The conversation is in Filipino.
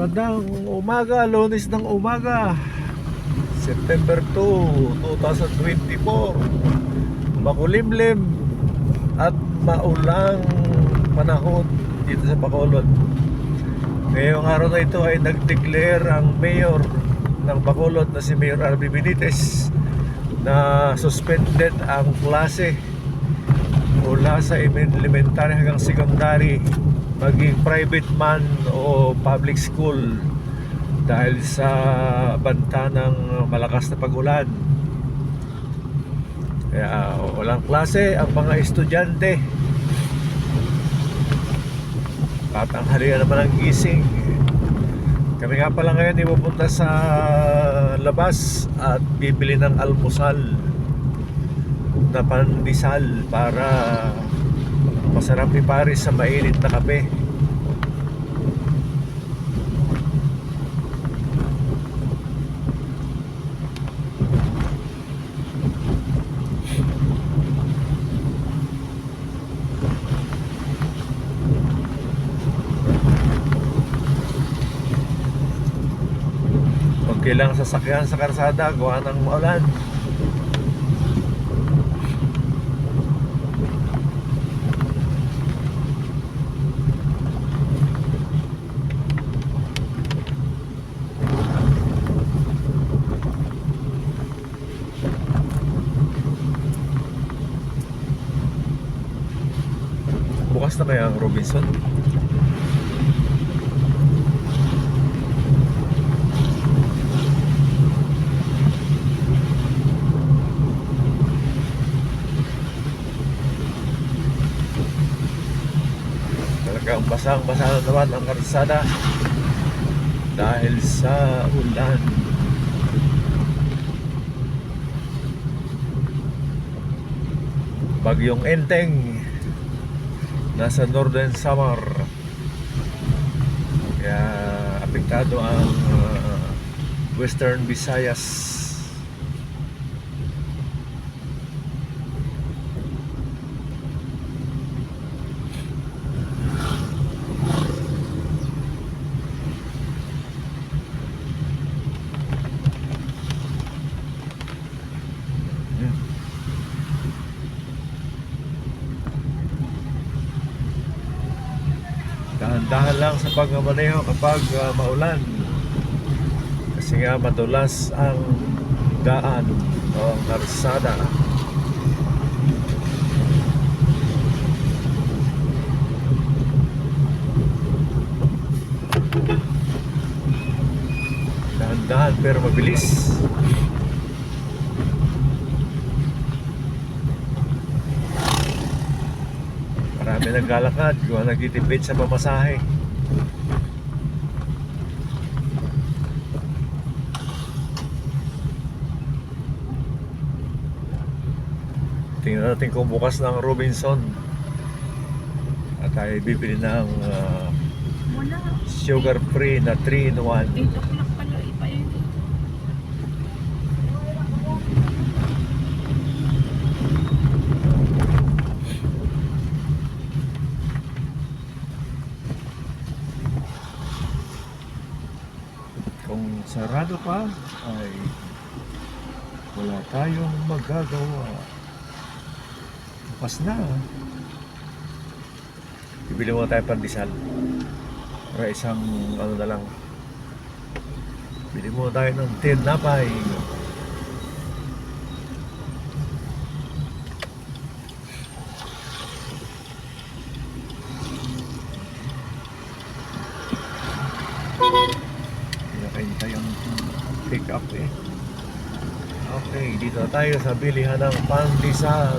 Magandang umaga, lunes ng umaga. September 2, 2024. Makulimlim at maulang panahon dito sa Bacolod. Ngayong araw na ito ay nag-declare ang mayor ng Bacolod na si Mayor RB Benitez na suspended ang klase mula sa elementary hanggang secondary maging private man o public school dahil sa banta ng malakas na pagulan. Kaya walang klase ang mga estudyante. Tatanghalian naman ang gising. Kami nga pala ngayon ipupunta sa labas at bibili ng almusal na pandesal para masarap ipare sa mainit na kape. Pag kailangan sasakyan sa karsada, gawa ng maulan. Bukas na kaya ang Robinson? Talagang basang-basa na naman ang karsada dahil sa ulan. Bagyong Enteng nasa Northern Samar. Kaya apektado ang uh, Western Visayas dahan-dahan lang sa pagmamaneho kapag uh, maulan. Kasi nga madulas ang daan o ang karsada dahan-dahan pero mabilis Marami naglalakad, gawa nagtitipid sa pamasahe. Tingnan natin kung bukas ng Robinson. At tayo bibili ng uh, Wala. sugar free na 3 in 1. Kung sarado pa, ay wala tayong magagawa. Bukas na. Bibili mo tayo pandesal. Para isang ano na lang. Bili mo tayo ng tinapay. Pinakaintay ang pick up eh. Okay, dito tayo sa bilihan ng pandesal.